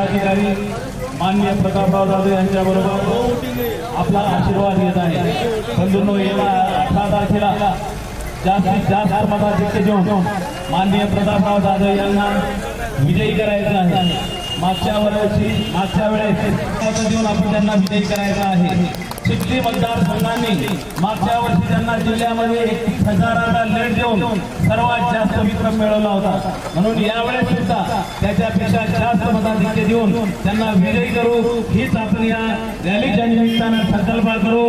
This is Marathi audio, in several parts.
पदाधिकारी माननीय प्रतापराव जाधव यांच्याबरोबर आपला आशीर्वाद घेत आहे. बंधूंनो येणार अठरा तारखेला जास्तीत जास्त मताधिक्य देऊन माननीय प्रतापराव जाधव यांना विजयी करायचं आहे. मागच्या वर्षी मागच्या वेळेस देऊन आपण त्यांना विजयी करायचा आहे. चिखली मतदारसंघांनी मागच्या वर्षी त्यांना जिल्ह्यामध्ये एकतीस हजाराचा लेट देऊन सर्वात जास्त विक्रम मिळवला होता. म्हणून यावेळेस सुद्धा त्याच्यापेक्षा देऊन त्यांना विजयी करू. हीच आपण या रॅलीच्या निमित्तानं संकल्प करू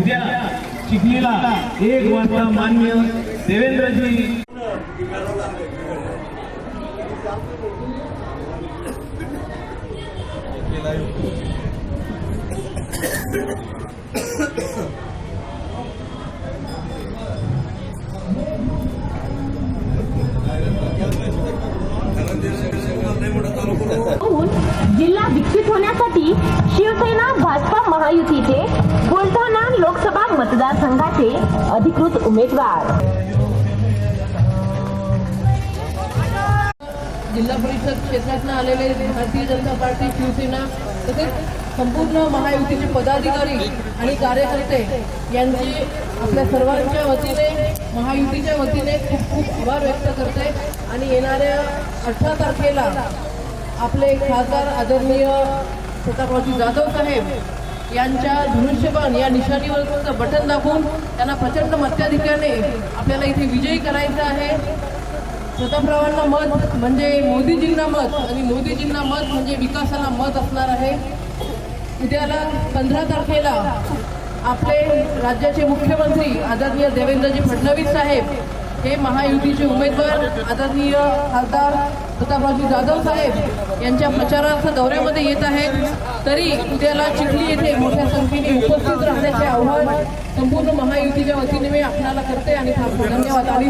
उद्या चिखलीला एक वाजता मान्य देवेंद्रजी. होण्यासाठी शिवसेना भाजपा महायुतीचे बुलढाणा लोकसभा मतदारसंघाचे अधिकृत उमेदवार. जिल्हा परिषद क्षेत्रातून आलेले भारतीय जनता पार्टी शिवसेना तसेच संपूर्ण महायुतीचे पदाधिकारी आणि कार्यकर्ते यांचे आपल्या सर्वांच्या वतीने महायुतीच्या वतीने खूप खूप आभार व्यक्त करते. आणि येणाऱ्या अठरा तारखेला आपले खासदार आदरणीय प्रतापरावजी जाधव साहेब यांच्या धनुष्यबाण या निशाणीवर बटन दाबून त्यांना प्रचंड मत्याधिक्याने आपल्याला इथे विजयी करायचं आहे. प्रतापरावांना मत म्हणजे मोदीजींना मत आणि मोदीजींना मत म्हणजे विकासाला मत असणार आहे. उद्याला पंधरा तारखेला आपले राज्याचे मुख्यमंत्री आदरणीय देवेंद्रजी फडणवीस साहेब हे महायुतीचे उमेदवार आदरणीय खासदार प्रतापरावजी जाधव साहेब यांच्या प्रचारार्थ दौऱ्यामध्ये येत आहेत. तरी उद्याला चिखली येथे मोठ्या संख्येने उपस्थित राहण्याचे आव्हान संपूर्ण महायुतीच्या वतीने मी आपल्याला करते आणि धन्यवाद. आणि